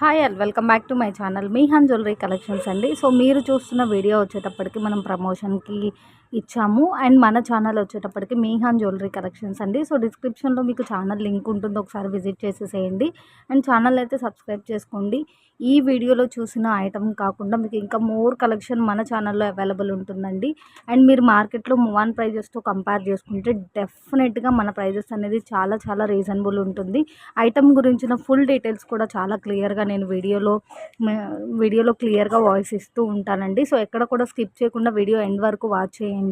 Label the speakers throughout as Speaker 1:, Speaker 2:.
Speaker 1: Hi all welcome back to my channel Mihan jewellery collections అండి. So మీరు చూస్తున్న video వచ్చేటప్పటికి మనం ప్రమోషన్కి ఇచ్చాము. అండ్ మన ఛానల్ వచ్చేటప్పటికి మీహాన్ జ్యువెలరీ కలెక్షన్స్ అండి. సో డిస్క్రిప్షన్లో మీకు ఛానల్ లింక్ ఉంటుంది. ఒకసారి విజిట్ చేసేసేయండి. అండ్ ఛానల్ అయితే సబ్స్క్రైబ్ చేసుకోండి. ఈ వీడియోలో చూసిన ఐటమ్ కాకుండా మీకు ఇంకా మోర్ కలెక్షన్ మన ఛానల్లో అవైలబుల్ ఉంటుందండి. అండ్ మీరు మార్కెట్లో వన్ ప్రైజెస్తో కంపేర్ చేసుకుంటే డెఫినెట్గా మన ప్రైజెస్ అనేది చాలా చాలా రీజనబుల్ ఉంటుంది. ఐటమ్ గురించిన ఫుల్ డీటెయిల్స్ కూడా చాలా క్లియర్గా నేను వీడియోలో వీడియోలో క్లియర్గా వాయిస్ ఇస్తూ ఉంటానండి. సో ఎక్కడ కూడా స్కిప్ చేయకుండా వీడియో ఎండ్ వరకు వాచ్ చేయండి.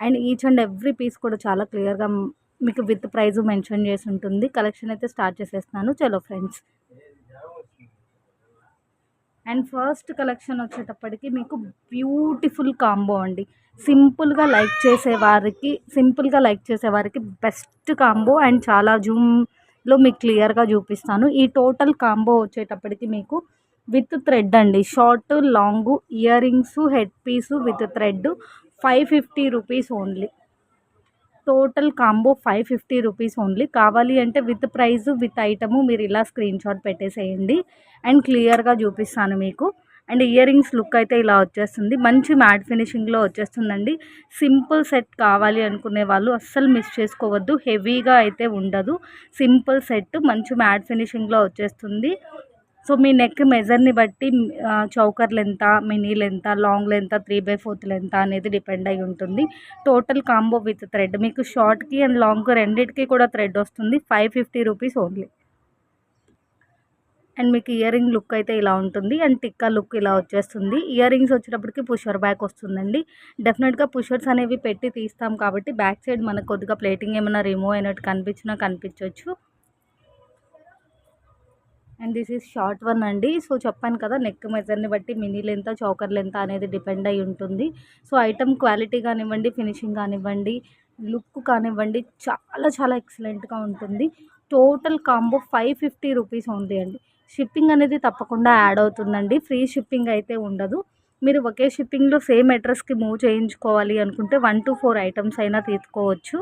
Speaker 1: And each and every piece కూడా చాలా క్లియర్గా మీకు విత్ ప్రైజ్ మెన్షన్ చేసి ఉంటుంది. కలెక్షన్ అయితే స్టార్ట్ చేసేస్తున్నాను. చలో ఫ్రెండ్స్. అండ్ ఫస్ట్ కలెక్షన్ వచ్చేటప్పటికి మీకు బ్యూటిఫుల్ కాంబో అండి. సింపుల్గా లైక్ చేసేవారికి సింపుల్గా లైక్ చేసేవారికి బెస్ట్ కాంబో అండ్ చాలా జూమ్లో మీకు క్లియర్గా చూపిస్తాను. ఈ టోటల్ కాంబో వచ్చేటప్పటికి మీకు విత్ థ్రెడ్ అండి. Short long earrings head piece with thread. Five fifty rupees only. Total combo five fifty rupees only. కావాలి అంటే విత్ ప్రైస్ విత్ ఐటము మీరు ఇలా స్క్రీన్ షాట్ పెట్టేసేయండి. అండ్ క్లియర్గా చూపిస్తాను మీకు. అండ్ ఇయర్ రింగ్స్ లుక్ అయితే ఇలా వచ్చేస్తుంది. మంచి మ్యాట్ ఫినిషింగ్లో వచ్చేస్తుందండి. సింపుల్ సెట్ కావాలి అనుకునే వాళ్ళు అస్సలు మిస్ చేసుకోవద్దు. హెవీగా అయితే ఉండదు. సింపుల్ సెట్ మంచి మ్యాట్ ఫినిషింగ్లో వచ్చేస్తుంది. సో మీ నెక్ మెజర్ని బట్టి choker length mini length long length three by fourth length అనేది డిపెండ్ అయి ఉంటుంది. Total combo with thread. మీకు షార్ట్కి అండ్ లాంగ్ రెండింటికి కూడా థ్రెడ్ వస్తుంది. Five fifty rupees only. And మీకు ఇయర్ రింగ్ లుక్ అయితే ఇలా ఉంటుంది. అండ్ టిక్కా లుక్ ఇలా వచ్చేస్తుంది. ఇయర్ రింగ్స్ వచ్చేటప్పటికి పుషర్ బ్యాక్ వస్తుందండి. డెఫినెట్గా పుషర్స్ అనేవి పెట్టి తీస్తాం కాబట్టి బ్యాక్ సైడ్ మనకు కొద్దిగా ప్లేటింగ్ ఏమైనా రిమూవ్ అయినట్టు కనిపించినా కనిపించవచ్చు and this is short one అండి. సో చెప్పాను కదా నెక్ మెజర్ని బట్టి మినీ లెంత చౌకర్ లెంత్ అనేది డిపెండ్ అయి ఉంటుంది. సో ఐటమ్ క్వాలిటీ కానివ్వండి ఫినిషింగ్ కానివ్వండి లుక్ కానివ్వండి చాలా చాలా ఎక్సలెంట్గా ఉంటుంది. Total combo five fifty rupees ఉంది అండి. షిప్పింగ్ అనేది తప్పకుండా యాడ్ అవుతుందండి. ఫ్రీ షిప్పింగ్ అయితే ఉండదు. మీరు ఒకే షిప్పింగ్లో సేమ్ అడ్రస్కి మూవ్ చేయించుకోవాలి అనుకుంటే వన్ టు ఫోర్ ఐటమ్స్ అయినా తీసుకోవచ్చు.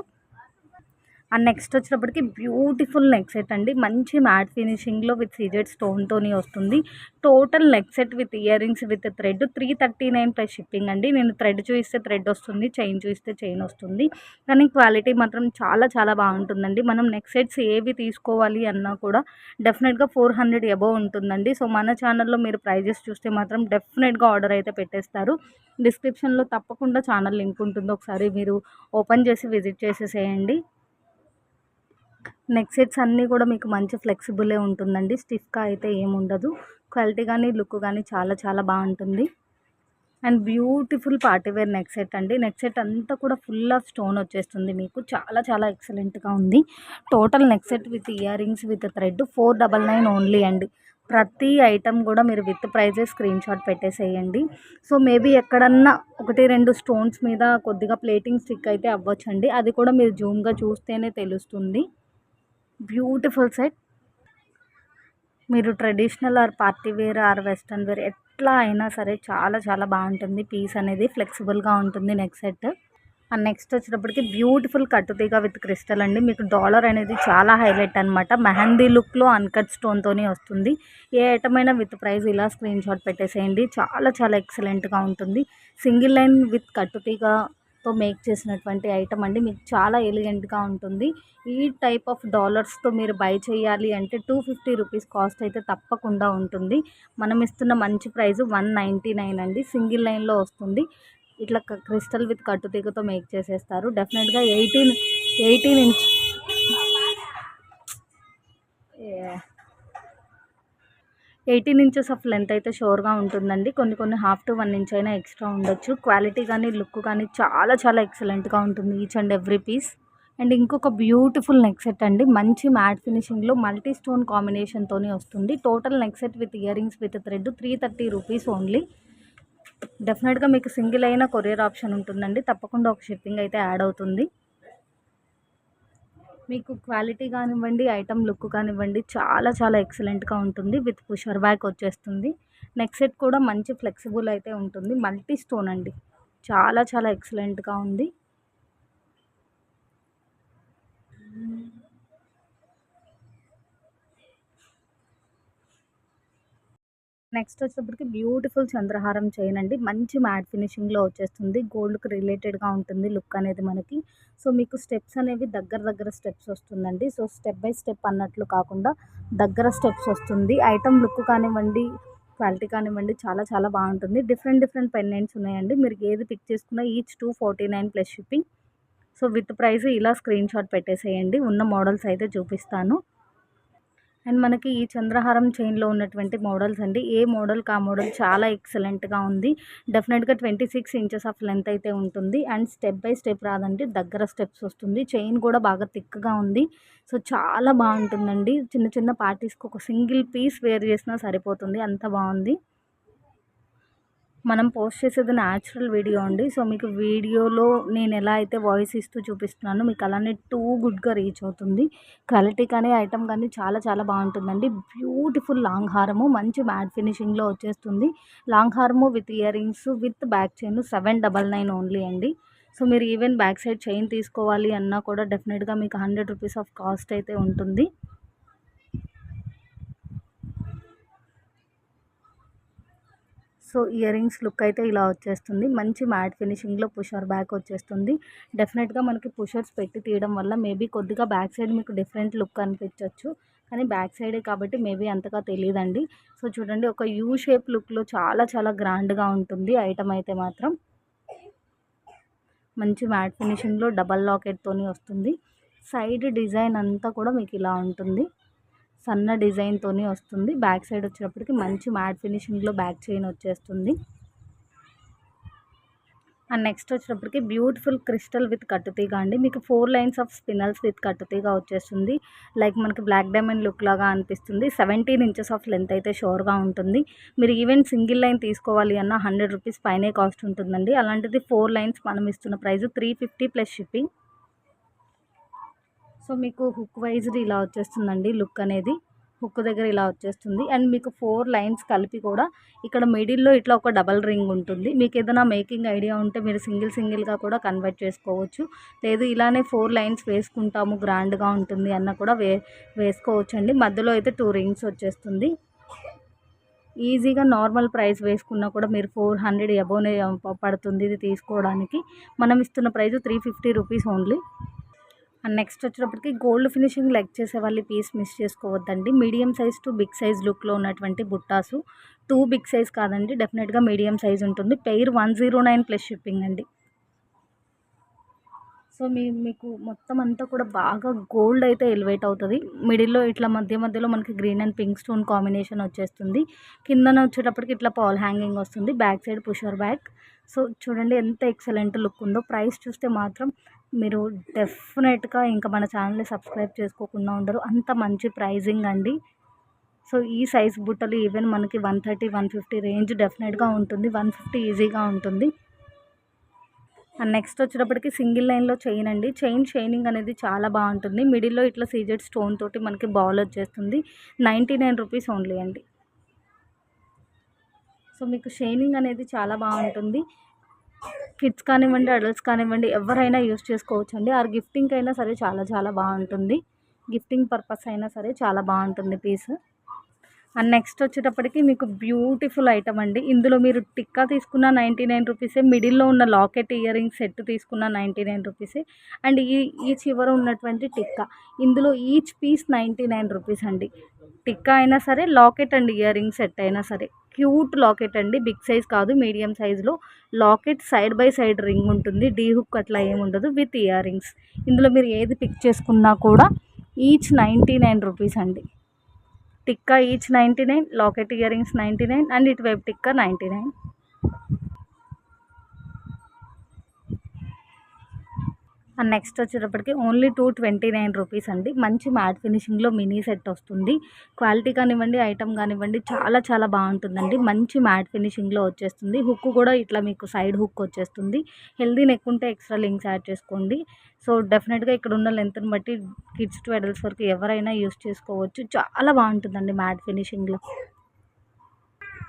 Speaker 1: అండ్ నెక్స్ట్ వచ్చినప్పటికి బ్యూటిఫుల్ నెక్ సెట్ అండి. మంచి మ్యాట్ ఫినిషింగ్లో విత్ సీజెడ్ స్టోన్తోని వస్తుంది total neck set with earrings with thread three thirty nine plus shipping అండి. నేను థ్రెడ్ చూస్తే థ్రెడ్ వస్తుంది చైన్ చూస్తే చైన్ వస్తుంది. కానీ క్వాలిటీ మాత్రం చాలా చాలా బాగుంటుందండి. మనం నెక్ సెట్స్ ఏవి తీసుకోవాలి అన్నా కూడా డెఫినెట్గా ఫోర్ హండ్రెడ్ అబోవ్ ఉంటుందండి. సో మన ఛానల్లో మీరు ప్రైజెస్ చూస్తే మాత్రం డెఫినెట్గా ఆర్డర్ అయితే పెట్టేస్తారు. డిస్క్రిప్షన్లో తప్పకుండా ఛానల్ లింక్ ఉంటుంది. ఒకసారి మీరు ఓపెన్ చేసి విజిట్ చేసేసేయండి. నెక్ సెట్స్ అన్నీ కూడా మీకు మంచి ఫ్లెక్సిబులే ఉంటుందండి. స్టిఫ్గా అయితే ఏముండదు క్వాలిటీ కానీ లుక్ కానీ చాలా చాలా బాగుంటుంది. And beautiful partywear neck set అండి. నెక్ సెట్ అంతా కూడా ఫుల్ ఆఫ్ స్టోన్ వచ్చేస్తుంది మీకు. చాలా చాలా ఎక్సలెంట్గా ఉంది. Total neck set with earrings with thread four double nine only అండి ప్రతి ఐటమ్ కూడా మీరు విత్ ప్రైజెస్ స్క్రీన్ షాట్ పెట్టేసేయండి. సో మేబీ ఎక్కడన్నా ఒకటి రెండు స్టోన్స్ మీద కొద్దిగా ప్లేటింగ్ స్టిక్ అయితే అవ్వచ్చండి. అది కూడా మీరు జూమ్గా చూస్తేనే తెలుస్తుంది. Beautiful set. మీరు traditional or party wear or western wear ఎట్లా అయినా సరే చాలా చాలా బాగుంటుంది. పీస్ అనేది ఫ్లెక్సిబుల్గా ఉంటుంది నెక్ సెట్ అండ్ నెక్స్ట్ వచ్చేటప్పటికి బ్యూటిఫుల్ కట్టుతీగా విత్ క్రిస్టల్ అండి. మీకు డాలర్ అనేది చాలా హైలైట్ అనమాట మెహందీ లుక్లో అన్కట్ స్టోన్తోనే వస్తుంది. ఏ ఐటమ్ అయినా విత్ ప్రైస్ ఇలా స్క్రీన్ షాట్ పెట్టేసేయండి. చాలా చాలా ఎక్సలెంట్గా ఉంటుంది. సింగిల్ లైన్ విత్ కట్టుతీగా తో మేక్ చేసినటువంటి ఐటమ్ అండి. మీకు చాలా ఎలిగెంట్గా ఉంటుంది. ఈ టైప్ ఆఫ్ డాలర్స్తో మీరు బై చేయాలి అంటే టూ ఫిఫ్టీ రూపీస్ కాస్ట్ అయితే తప్పకుండా ఉంటుంది. మనం ఇస్తున్న మంచి ప్రైస్ వన్ నైంటీ నైన్ అండి. సింగిల్ లైన్లో వస్తుంది. ఇట్లా క్రిస్టల్ విత్ కట్టుతీగతో మేక్ చేసేస్తారు. డెఫినెట్గా eighteen eighteen inch. Eighteen inches of length అయితే షోర్గా ఉంటుందండి. కొన్ని కొన్ని హాఫ్ టు వన్ ఇంచ్ అయినా ఎక్స్ట్రా ఉండొచ్చు. క్వాలిటీ కానీ లుక్ కానీ చాలా చాలా ఎక్సలెంట్గా ఉంటుంది each and every piece. And ఇంకొక బ్యూటిఫుల్ నెక్ సెట్ అండి. మంచి మ్యాట్ ఫినిషింగ్లో మల్టీ స్టోన్ కాంబినేషన్తోనే వస్తుంది. Total neck set with earrings with thread three thirty rupees only. డెఫినెట్గా మీకు సింగిల్ అయిన కొరియర్ ఆప్షన్ ఉంటుందండి. తప్పకుండా ఒక షిప్పింగ్ అయితే యాడ్ అవుతుంది. మీకు క్వాలిటీ కానివ్వండి ఐటమ్ లుక్ కానివ్వండి చాలా చాలా ఎక్సలెంట్గా ఉంటుంది. విత్ పుషర్ బ్యాక్ వచ్చేస్తుంది. నెక్ సెట్ కూడా మంచి ఫ్లెక్సిబుల్ అయితే ఉంటుంది. మల్టీ స్టోన్ అండి. చాలా చాలా ఎక్సలెంట్గా ఉంది. నెక్స్ట్ వచ్చేటప్పటికి బ్యూటిఫుల్ చంద్రహారం చైన్ అండి. మంచి మ్యాట్ ఫినిషింగ్లో వచ్చేస్తుంది. గోల్డ్కి రిలేటెడ్గా ఉంటుంది లుక్ అనేది మనకి. సో మీకు స్టెప్స్ అనేవి దగ్గర దగ్గర స్టెప్స్ వస్తుందండి. సో స్టెప్ బై స్టెప్ అన్నట్లు కాకుండా దగ్గర స్టెప్స్ వస్తుంది. ఐటమ్ లుక్ కానివ్వండి క్వాలిటీ కానివ్వండి చాలా చాలా బాగుంటుంది. డిఫరెంట్ డిఫరెంట్ పెండెంట్స్ ఉన్నాయండి. మీరు ఏది పిక్ చేసుకున్నా each two forty nine plus shipping so with price ఇలా స్క్రీన్ షాట్ పెట్టేసేయండి. ఉన్న మోడల్స్ అయితే చూపిస్తాను. అండ్ మనకి ఈ చంద్రహారం చైన్లో ఉన్నటువంటి మోడల్స్ అండి. ఏ మోడల్కి ఆ మోడల్ చాలా ఎక్సలెంట్గా ఉంది. డెఫినెట్గా twenty six inches of length అయితే ఉంటుంది. అండ్ స్టెప్ బై స్టెప్ రాదండి. దగ్గర స్టెప్స్ వస్తుంది. చైన్ కూడా బాగా థిక్గా ఉంది. సో చాలా బాగుంటుందండి. చిన్న చిన్న పార్టీస్కి ఒక సింగిల్ పీస్ వేర్ చేసినా సరిపోతుంది. అంత బాగుంది. మనం పోస్ట్ చేసేది న్యాచురల్ వీడియో అండి. సో మీకు వీడియోలో నేను ఎలా అయితే వాయిస్ ఇస్తూ చూపిస్తున్నానో మీకు అలానే టూ గుడ్గా రీచ్ అవుతుంది. క్వాలిటీ కానీ ఐటమ్ కానీ చాలా చాలా బాగుంటుందండి. బ్యూటిఫుల్ లాంగ్ హారము మంచి మ్యాట్ ఫినిషింగ్లో వచ్చేస్తుంది. లాంగ్ హారము with earrings with back chain seven double nine only అండి. సో మీరు ఈవెన్ బ్యాక్ సైడ్ చైన్ తీసుకోవాలి అన్నా కూడా డెఫినెట్గా మీకు హండ్రెడ్ రూపీస్ ఆఫ్ కాస్ట్ అయితే ఉంటుంది. సో ఇయర్ రింగ్స్ లుక్ అయితే ఇలా వచ్చేస్తుంది. మంచి మ్యాట్ ఫినిషింగ్లో పుషర్ బ్యాక్ వచ్చేస్తుంది. డెఫినెట్గా మనకి పుషర్స్ పెట్టి తీయడం వల్ల మేబీ కొద్దిగా బ్యాక్ సైడ్ మీకు డిఫరెంట్ లుక్ అనిపించవచ్చు కానీ బ్యాక్ సైడే కాబట్టి మేబీ అంతగా తెలియదండి సో చూడండి ఒక యూ షేప్ లుక్లో చాలా చాలా గ్రాండ్గా ఉంటుంది ఐటమ్ అయితే మాత్రం. మంచి మ్యాట్ ఫినిషింగ్లో డబల్ లాకెట్తోని వస్తుంది. సైడ్ డిజైన్ అంతా కూడా మీకు ఇలా ఉంటుంది. సన్న డిజైన్తోనే వస్తుంది. బ్యాక్ సైడ్ వచ్చేటప్పటికి మంచి మ్యాట్ ఫినిషింగ్లో బ్యాక్ చైన్ వచ్చేస్తుంది. అండ్ నెక్స్ట్ వచ్చేటప్పటికి బ్యూటిఫుల్ క్రిస్టల్ విత్ కట్టుతీగ అండి. మీకు four lines of spinels with కట్టుతీగ వచ్చేస్తుంది. లైక్ మనకి బ్లాక్ డైమండ్ లుక్ లాగా అనిపిస్తుంది. సెవెంటీన్ ఇంచెస్ ఆఫ్ లెంత్ అయితే షోర్గా ఉంటుంది. మీరు ఈవెన్ సింగిల్ లైన్ తీసుకోవాలి అన్న హండ్రెడ్ రూపీస్ పైనే కాస్ట్ ఉంటుందండి. అలాంటిది ఫోర్ లైన్స్ మనం ఇస్తున్న price three fifty plus shipping. So మీకు హుక్ వైజ్ది ఇలా వచ్చేస్తుందండి లుక్ అనేది. హుక్ దగ్గర ఇలా వచ్చేస్తుంది. అండ్ మీకు ఫోర్ లైన్స్ కలిపి కూడా ఇక్కడ మిడిల్లో ఇట్లా ఒక డబల్ రింగ్ ఉంటుంది. మీకు ఏదైనా మేకింగ్ ఐడియా ఉంటే మీరు సింగిల్ సింగిల్గా కూడా కన్వర్ట్ చేసుకోవచ్చు. లేదు ఇలానే ఫోర్ లైన్స్ వేసుకుంటాము గ్రాండ్గా ఉంటుంది అన్న కూడా వే వేసుకోవచ్చు అండి మధ్యలో అయితే టూ రింగ్స్ వచ్చేస్తుంది. ఈజీగా నార్మల్ ప్రైస్ వేసుకున్నా కూడా మీరు ఫోర్ హండ్రెడ్ అబోనే పడుతుంది ఇది తీసుకోవడానికి. మనం ఇస్తున్న price three fifty rupees only and next వచ్చేటప్పటికి గోల్డ్ ఫినిషింగ్ లెగ్ చేసే వాళ్ళు పీస్ మిస్ చేసుకోవద్దండి. Medium size to big size లుక్లో ఉన్నటువంటి బుట్టాసు. టూ బిగ్ సైజ్ కాదండి డెఫినెట్గా మీడియం సైజ్ ఉంటుంది. Pair one zero nine plus shipping అండి. సో మీ మీకు మొత్తం అంతా కూడా బాగా గోల్డ్ అయితే ఎలివేట్ అవుతుంది. మిడిల్లో ఇట్లా మధ్య మధ్యలో మనకి green and pink stone combination వచ్చేస్తుంది. కిందన వచ్చేటప్పటికి ఇట్లా పాల్ హ్యాంగింగ్ వస్తుంది. Back side pusher back so చూడండి ఎంత ఎక్సలెంట్ లుక్ ఉందో. ప్రైస్ చూస్తే మాత్రం మీరు డెఫినెట్గా ఇంకా మన ఛానల్ని సబ్స్క్రైబ్ చేసుకోకుండా ఉండరు. అంత మంచి ప్రైజింగ్ అండి. సో ఈ సైజ్ బుట్టలు ఈవెన్ మనకి one thirty one fifty range డెఫినెట్గా ఉంటుంది. వన్ ఫిఫ్టీ ఈజీగా ఉంటుంది. అండ్ నెక్స్ట్ వచ్చేటప్పటికి సింగిల్ లైన్లో చైన్ అండి. చైన్ షైనింగ్ అనేది చాలా బాగుంటుంది. మిడిల్లో ఇట్లా సీజెడ్ స్టోన్ తోటి మనకి బాల్ వచ్చేస్తుంది. నైంటీ నైన్ రూపీస్ ఓన్లీ అండి. సో మీకు షైనింగ్ అనేది చాలా బాగుంటుంది. కిడ్స్ కానివ్వండి అడల్ట్స్ కానివ్వండి ఎవరైనా యూస్ చేసుకోవచ్చు అండి ఆర్ గిఫ్టింగ్ అయినా సరే చాలా చాలా బాగుంటుంది. గిఫ్టింగ్ పర్పస్ అయినా సరే చాలా బాగుంటుంది పీస్. అండ్ నెక్స్ట్ వచ్చేటప్పటికి మీకు బ్యూటిఫుల్ ఐటమ్ అండి. ఇందులో మీరు టిక్కా తీసుకున్న నైంటీ నైన్ రూపీసే మిడిల్లో ఉన్న లాకెట్ ఇయర్ రింగ్ సెట్ తీసుకున్న నైంటీ నైన్ రూపీసే అండ్ ఈ ఈ చివర ఉన్నటువంటి టిక్కా. ఇందులో each piece ninety nine rupees అండి. టిక్కా అయినా సరే locket and earring set అయినా సరే క్యూట్ లాకెట్ అండి. బిగ్ సైజ్ కాదు మీడియం సైజులో locket side by side ring ఉంటుంది. డీ హుక్ అట్లా ఏముండదు విత్ ఇయర్ రింగ్స్ ఇందులో మీరు ఏది పిక్ చేసుకున్నా కూడా ఈచ్ నైంటీ నైన్ రూపీస్ అండి. Tikka each ninety nine locket earrings ninety nine and ఇటువైపు tikka ninety nine and next వచ్చేటప్పటికి only two twenty nine rupees అండి. మంచి మ్యాట్ ఫినిషింగ్లో మినీ సెట్ వస్తుంది. క్వాలిటీ కానివ్వండి ఐటమ్ కానివ్వండి చాలా చాలా బాగుంటుందండి. మంచి మ్యాట్ ఫినిషింగ్లో వచ్చేస్తుంది. హుక్ కూడా ఇట్లా మీకు సైడ్ హుక్ వచ్చేస్తుంది. హెల్దీ నెక్ ఉంటే ఎక్స్ట్రా లింక్స్ యాడ్ చేసుకోండి. సో డెఫినెట్గా ఇక్కడ ఉన్న లెంత్ని బట్టి కిడ్స్ టు అడల్ట్స్ వరకు ఎవరైనా యూస్ చేసుకోవచ్చు. చాలా బాగుంటుందండి మ్యాట్ ఫినిషింగ్లో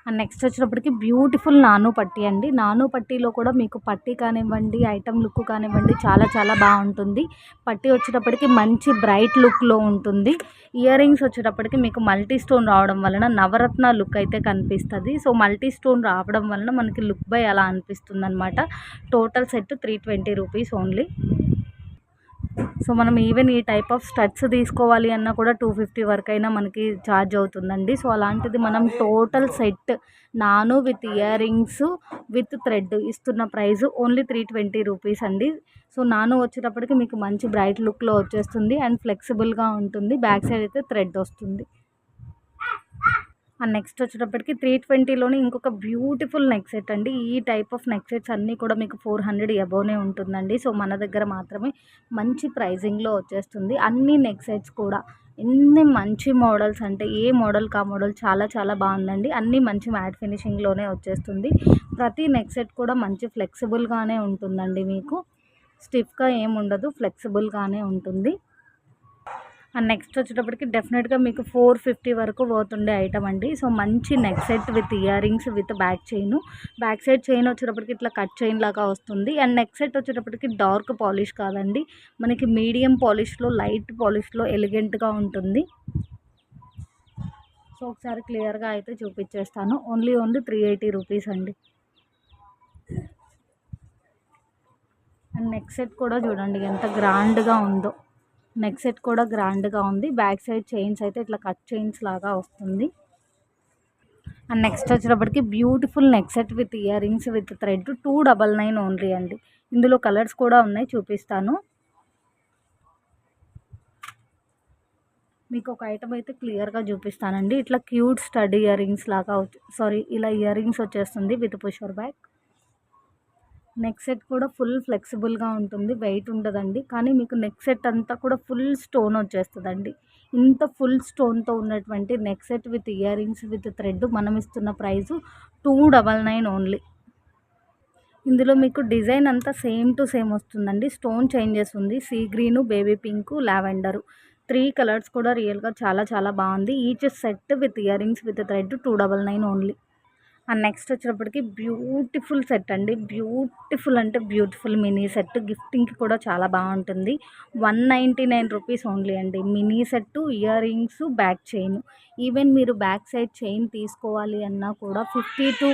Speaker 1: అండ్ నెక్స్ట్ వచ్చినప్పటికి బ్యూటిఫుల్ నాను పట్టీ అండి. నాను పట్టీలో కూడా మీకు పట్టీ కానివ్వండి ఐటమ్ లుక్ కానివ్వండి చాలా చాలా బాగుంటుంది. పట్టీ వచ్చేటప్పటికి మంచి బ్రైట్ లుక్లో ఉంటుంది. ఇయర్ రింగ్స్ వచ్చేటప్పటికి మీకు మల్టీ స్టోన్ రావడం వలన నవరత్న లుక్ అయితే కనిపిస్తుంది. సో మల్టీ స్టోన్ రావడం వలన మనకి లుక్ బై అలా అనిపిస్తుంది అనమాట total set three twenty rupees only so మనం ఈవెన్ ఈ టైప్ ఆఫ్ స్టడ్స్ తీసుకోవాలి అన్నా కూడా టూ ఫిఫ్టీ వరకు అయినా మనకి ఛార్జ్ అవుతుందండి. సో అలాంటిది మనం టోటల్ సెట్ నాను with ear rings with thread ఇస్తున్న price only three twenty rupees అండి. సో నాను వచ్చేటప్పటికి మీకు మంచి బ్రైట్ లుక్లో వచ్చేస్తుంది. అండ్ ఫ్లెక్సిబుల్గా ఉంటుంది. బ్యాక్ సైడ్ అయితే థ్రెడ్ వస్తుంది. అండ్ నెక్స్ట్ వచ్చేటప్పటికి త్రీ ట్వంటీలోనే ఇంకొక బ్యూటిఫుల్ నెక్ సెట్ అండి. ఈ టైప్ ఆఫ్ నెక్ సెట్స్ అన్నీ కూడా మీకు ఫోర్ హండ్రెడ్ అబోవ్నే ఉంటుందండి. సో మన దగ్గర మాత్రమే మంచి ప్రైజింగ్లో వచ్చేస్తుంది. అన్ని నెక్ సెట్స్ కూడా ఎన్ని మంచి మోడల్స్ అంటే ఏ మోడల్ కా మోడల్ చాలా చాలా బాగుందండి. అన్నీ మంచి మ్యాట్ ఫినిషింగ్లోనే వచ్చేస్తుంది. ప్రతి నెక్ సెట్ కూడా మంచి ఫ్లెక్సిబుల్గానే ఉంటుందండి మీకు. స్టిఫ్గా ఏముండదు ఫ్లెక్సిబుల్గానే ఉంటుంది. అండ్ నెక్స్ట్ వచ్చేటప్పటికి డెఫినెట్గా మీకు ఫోర్ ఫిఫ్టీ వరకు పోతుండే ఐటమ్ అండి. సో మంచి neck set with earrings with back chain back side chain వచ్చేటప్పటికి ఇట్లా కట్ చైన్ లాగా వస్తుంది. అండ్ నెక్ సెట్ వచ్చేటప్పటికి డార్క్ పాలిష్ కాదండి. మనకి మీడియం పాలిష్లో లైట్ పాలిష్లో ఎలిగెంట్గా ఉంటుంది. సో ఒకసారి క్లియర్గా అయితే చూపించేస్తాను only only three eighty rupees అండి. అండ్ నెక్ సెట్ కూడా చూడండి ఎంత గ్రాండ్గా ఉందో. నెక్ సెట్ కూడా గ్రాండ్గా ఉంది. బ్యాక్ సైడ్ చైన్స్ అయితే ఇట్లా కట్ చైన్స్ లాగా వస్తుంది. అండ్ నెక్స్ట్ వచ్చేటప్పటికి beautiful neck set with earrings with thread two double nine only అండి. ఇందులో కలర్స్ కూడా ఉన్నాయి చూపిస్తాను. మీకు ఒక ఐటమ్ అయితే క్లియర్గా చూపిస్తానండి. ఇట్లా క్యూట్ స్టడ్ ఇయర్ రింగ్స్ లాగా సారీ ఇలా ఇయర్ రింగ్స్ వచ్చేస్తుంది with pusher back neck set కూడా ఫుల్ ఫ్లెక్సిబుల్గా ఉంటుంది. వెయిట్ ఉండదండి. కానీ మీకు నెక్ సెట్ అంతా కూడా ఫుల్ స్టోన్ వచ్చేస్తుందండి. ఇంత ఫుల్ స్టోన్తో ఉన్నటువంటి neck set with earrings with thread మనం ఇస్తున్న price two double nine only ఇందులో మీకు డిజైన్ అంతా సేమ్ టు సేమ్ వస్తుందండి. స్టోన్ చేంజెస్ ఉంది. Sea green baby pink lavender three colours కూడా రియల్గా చాలా చాలా బాగుంది. Each set with earrings with thread two double nine only and next వచ్చినప్పటికి బ్యూటిఫుల్ సెట్ అండి. బ్యూటిఫుల్ అంటే బ్యూటిఫుల్ మినీ సెట్. గిఫ్టింగ్కి కూడా చాలా బాగుంటుంది. One ninety nine rupees only అండి. Mini set earrings back chain. Even మీరు బ్యాక్ సైడ్ చైన్ తీసుకోవాలి అన్నా కూడా fifty to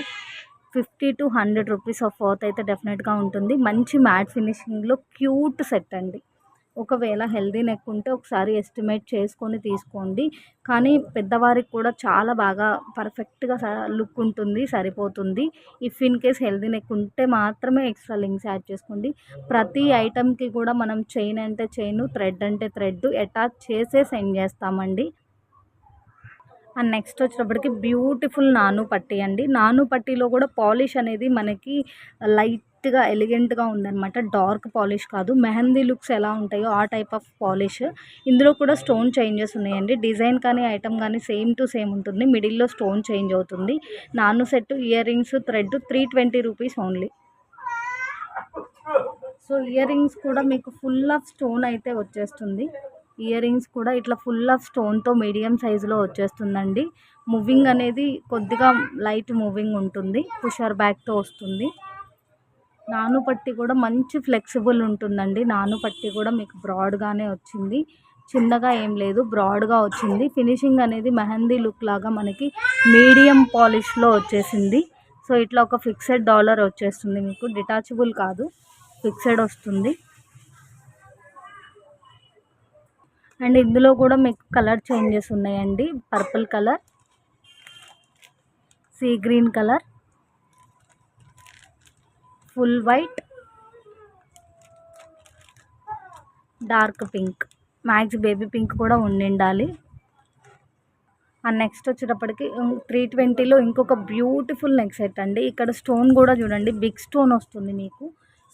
Speaker 1: fifty to hundred rupees of worth అయితే డెఫినెట్గా ఉంటుంది. మంచి మ్యాట్ ఫినిషింగ్లో క్యూట్ సెట్ అండి. ఒకవేళ హెల్దీ నెక్ ఉంటే ఒకసారి ఎస్టిమేట్ చేసుకొని తీసుకోండి. కానీ పెద్దవారికి కూడా చాలా బాగా పర్ఫెక్ట్గా లుక్ ఉంటుంది సరిపోతుంది. If in case healthy neck ఉంటే మాత్రమే ఎక్స్ట్రా లింక్స్ యాడ్ చేసుకోండి. ప్రతి ఐటమ్కి కూడా మనం చైన్ అంటే చైన్ థ్రెడ్ అంటే థ్రెడ్ అటాచ్ చేసే సెండ్ చేస్తామండి. అండ్ నెక్స్ట్ వచ్చేటప్పటికి బ్యూటిఫుల్ నాను పట్టీ అండి. నాను పట్టీలో కూడా పాలిష్ అనేది మనకి లైట్ నీట్గా ఎలిగెంట్గా ఉందన్నమాట. డార్క్ పాలిష్ కాదు. మెహందీ లుక్స్ ఎలా ఉంటాయో ఆ టైప్ ఆఫ్ పాలిష్. ఇందులో కూడా స్టోన్ చేంజెస్ ఉన్నాయండి. డిజైన్ కానీ ఐటమ్ కానీ సేమ్ టు సేమ్ ఉంటుంది. మిడిల్లో స్టోన్ చేంజ్ అవుతుంది. నాను set earrings thread three twenty rupees only. So earrings కూడా మీకు ఫుల్ ఆఫ్ స్టోన్ అయితే వచ్చేస్తుంది. ఇయర్ రింగ్స్ కూడా ఇట్లా ఫుల్ ఆఫ్ స్టోన్తో మీడియం సైజులో వచ్చేస్తుందండి. మూవింగ్ అనేది కొద్దిగా లైట్ మూవింగ్ ఉంటుంది. పుషర్ బ్యాక్తో వస్తుంది. నాను పట్టి కూడా మంచి ఫ్లెక్సిబుల్ ఉంటుందండి. నాను పట్టి కూడా మీకు బ్రాడ్గానే వచ్చింది. చిన్నగా ఏం లేదు బ్రాడ్గా వచ్చింది. ఫినిషింగ్ అనేది మెహందీ లుక్ లాగా మనకి మీడియం పాలిష్లో వచ్చేసింది. సో ఇట్లా ఒక ఫిక్సెడ్ డాలర్ వచ్చేస్తుంది మీకు. డిటాచబుల్ కాదు ఫిక్సెడ్ వస్తుంది. అండ్ ఇందులో కూడా మీకు కలర్ చేంజెస్ ఉన్నాయండి. Purple colour sea green colour full white dark pink. Max baby pink కూడా ఉండిండాలి. అండ్ నెక్స్ట్ వచ్చేటప్పటికి త్రీ ట్వంటీలో ఇంకొక బ్యూటిఫుల్ నెక్ సెట్ అండి. ఇక్కడ స్టోన్ కూడా చూడండి బిగ్ స్టోన్ వస్తుంది మీకు.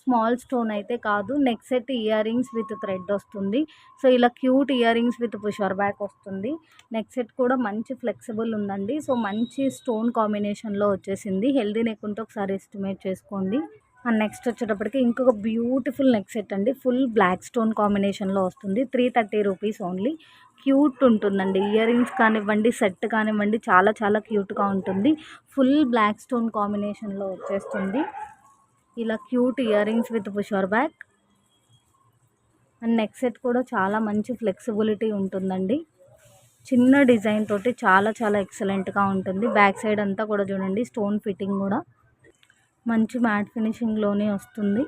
Speaker 1: స్మాల్ స్టోన్ అయితే కాదు neck set earrings with thread వస్తుంది. సో ఇలా cute earrings with pusher back వస్తుంది. నెక్ సెట్ కూడా మంచి ఫ్లెక్సిబుల్ ఉందండి. సో మంచి స్టోన్ కాంబినేషన్లో వచ్చేసింది. హెల్దీ నెక్ ఉంటే ఒకసారి ఎస్టిమేట్ చేసుకోండి. అండ్ నెక్స్ట్ వచ్చేటప్పటికి ఇంకొక బ్యూటిఫుల్ నెక్ సెట్ అండి. ఫుల్ బ్లాక్ స్టోన్ కాంబినేషన్లో వస్తుంది. Three thirty rupees only cute ఉంటుందండి. ఇయర్ రింగ్స్ కానివ్వండి సెట్ కానివ్వండి చాలా చాలా క్యూట్గా ఉంటుంది. ఫుల్ బ్లాక్ స్టోన్ కాంబినేషన్లో వచ్చేస్తుంది. ఇలా cute earrings with pusher back and neck set కూడా చాలా మంచి ఫ్లెక్సిబిలిటీ ఉంటుందండి. చిన్న డిజైన్ తోటి చాలా చాలా ఎక్సలెంట్గా ఉంటుంది. బ్యాక్ సైడ్ అంతా కూడా చూడండి స్టోన్ ఫిట్టింగ్ కూడా. మంచి మ్యాట్ ఫినిషింగ్లోనే వస్తుంది.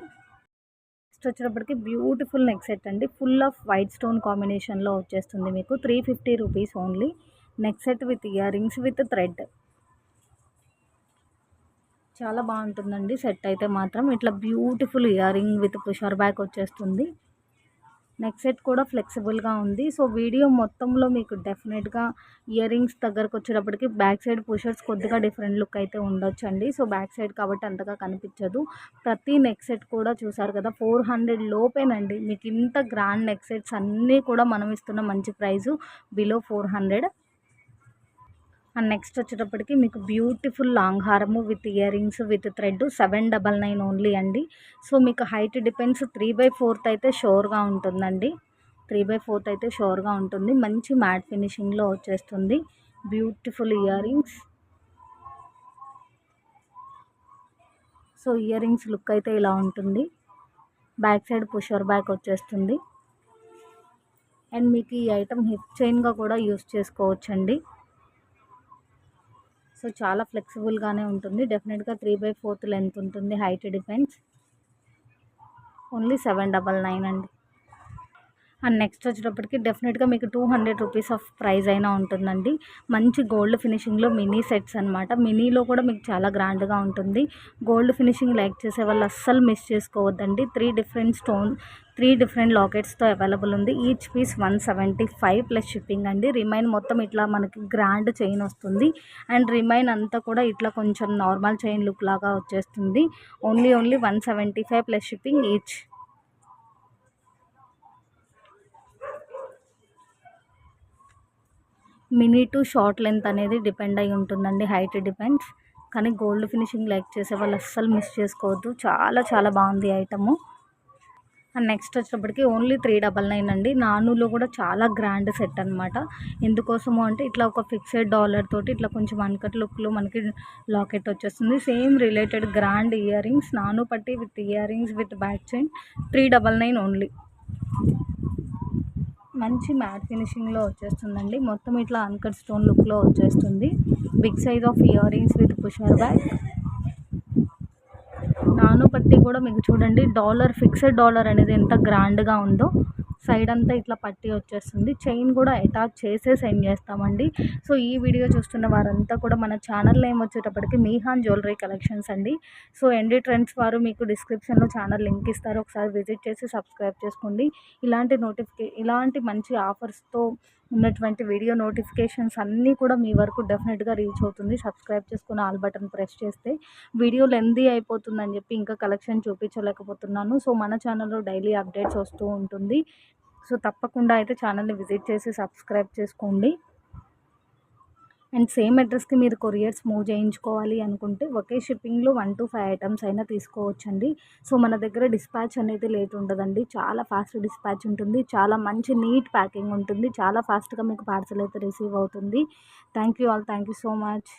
Speaker 1: నెక్స్ట్ వచ్చేటప్పటికి బ్యూటిఫుల్ నెక్ సెట్ అండి. ఫుల్ ఆఫ్ వైట్ స్టోన్ కాంబినేషన్లో వచ్చేస్తుంది మీకు. Three fifty rupees only neck set with earrings with thread చాలా బాగుంటుందండి సెట్ అయితే మాత్రం. ఇట్లా beautiful earring with pusher back వచ్చేస్తుంది. నెక్ సెట్ కూడా ఫ్లెక్సిబుల్గా ఉంది. సో వీడియో మొత్తంలో మీకు డెఫినెట్గా ఇయర్ రింగ్స్ దగ్గరకు వచ్చేటప్పటికి బ్యాక్ సైడ్ పుషర్స్ కొద్దిగా డిఫరెంట్ లుక్ అయితే ఉండొచ్చు అండి సో బ్యాక్ సైడ్ కాబట్టి అంతగా కనిపించదు. ప్రతి నెక్ సెట్ కూడా చూసారు కదా ఫోర్ హండ్రెడ్ లోపేనండి. మీకు ఇంత గ్రాండ్ నెక్ సెట్స్ అన్నీ కూడా మనం ఇస్తున్న మంచి price. Below four hundred. And next వచ్చేటప్పటికి మీకు బ్యూటిఫుల్ లాంగ్ హారము with earrings with thread seven double nine only అండి. సో మీకు height depends three by fourth అయితే షోర్గా ఉంటుందండి. త్రీ బై ఫోర్త్ అయితే షోర్గా ఉంటుంది. మంచి మ్యాట్ ఫినిషింగ్లో వచ్చేస్తుంది. Beautiful earrings so earrings look అయితే ఇలా ఉంటుంది. బ్యాక్ సైడ్ పుషర్ బ్యాక్ వచ్చేస్తుంది. అండ్ మీకు ఈ ఐటమ్ హిప్ చైన్గా కూడా యూస్ చేసుకోవచ్చండి. సో చాలా ఫ్లెక్సిబుల్గానే ఉంటుంది. డెఫినెట్గా త్రీ బై ఫోర్త్ లెంత్ ఉంటుంది. Height depends only seven double nine అండి. అండ్ నెక్స్ట్ వచ్చేటప్పటికి డెఫినెట్గా మీకు two hundred rupees off price అయినా ఉంటుందండి. మంచి గోల్డ్ ఫినిషింగ్లో మినీ సెట్స్ అనమాట మినీలో కూడా మీకు చాలా గ్రాండ్గా ఉంటుంది. గోల్డ్ ఫినిషింగ్ లైక్ చేసే వాళ్ళు అస్సలు మిస్ చేసుకోవద్దండి. Three different stone three different లాకెట్స్తో available ఉంది. Each piece one seventy five plus shipping అండి. రిమైన్ మొత్తం ఇట్లా మనకి గ్రాండ్ చైన్ వస్తుంది. అండ్ రిమైన్ అంతా కూడా ఇట్లా కొంచెం నార్మల్ చైన్ లుక్ లాగా వచ్చేస్తుంది. Only only one seventy five plus shipping each mini to short length అనేది డిపెండ్ అయి ఉంటుందండి. Height depends. కానీ గోల్డ్ ఫినిషింగ్ లైక్ చేసే వాళ్ళు అస్సలు మిస్ చేసుకోవద్దు. చాలా చాలా బాగుంది ఐటము. అండ్ నెక్స్ట్ వచ్చేటప్పటికి ఓన్లీ త్రీ డబల్ నైన్ అండి. నానులో కూడా చాలా గ్రాండ్ సెట్ అనమాట ఎందుకోసము అంటే ఇట్లా ఒక ఫిక్సెడ్ డాలర్ తోటి ఇట్లా కొంచెం వన్కట్ లుక్లో మనకి లాకెట్ వచ్చేస్తుంది. Same related grand earrings నాను పట్టి with earrings with back chain three double nine only. మంచి మ్యాట్ ఫినిషింగ్లో వచ్చేస్తుందండి. మొత్తం ఇట్లా అన్కట్ స్టోన్ లుక్లో వచ్చేస్తుంది. Big size of earrings with pusher back నాను పట్టి కూడా మీకు చూడండి డాలర్ ఫిక్స్డ్ డాలర్ అనేది ఎంత గ్రాండ్గా ఉందో. సైడ్ అంతా ఇట్లా పట్టి వచ్చేస్తుంది. చైన్ కూడా అటాచ్ చేసే సెండ్ చేస్తామండి. సో ఈ వీడియో చూస్తున్న వారంతా కూడా మన ఛానల్ నేమ్ వచ్చేటప్పటికి మీహాన్ జ్యువెలరీ కలెక్షన్స్ అండి. సో ఎన్డీ ట్రెండ్స్ వారు మీకు డిస్క్రిప్షన్లో ఛానల్ లింక్ ఇస్తారు. ఒకసారి విజిట్ చేసి సబ్స్క్రైబ్ చేసుకోండి. ఇలాంటి నోటిఫికే ఇలాంటి మంచి ఆఫర్స్తో ఉన్నటువంటి వీడియో నోటిఫికేషన్స్ అన్నీ కూడా మీ వరకు డెఫినెట్గా రీచ్ అవుతుంది. సబ్స్క్రైబ్ చేసుకుని ఆల్ బటన్ ప్రెస్ చేస్తే వీడియో లెందీ అయిపోతుందని చెప్పి ఇంకా కలెక్షన్ చూపించలేకపోతున్నాను. సో మన ఛానల్లో డైలీ అప్డేట్స్ వస్తూ ఉంటుంది. సో తప్పకుండా అయితే ఛానల్ని విజిట్ చేసి సబ్స్క్రైబ్ చేసుకోండి. అండ్ సేమ్ అడ్రస్కి మీరు కొరియర్స్ మూవ్ చేయించుకోవాలి అనుకుంటే ఒకే షిప్పింగ్లో వన్ టు ఫైవ్ ఐటమ్స్ అయినా తీసుకోవచ్చండి. సో మన దగ్గర డిస్పాచ్ అనేది లేట్ ఉండదండి. చాలా ఫాస్ట్ డిస్పాచ్ ఉంటుంది. చాలా మంచి నీట్ ప్యాకింగ్ ఉంటుంది. చాలా ఫాస్ట్గా మీకు పార్సల్ అయితే రిసీవ్ అవుతుంది. Thank you all. Thank you so much.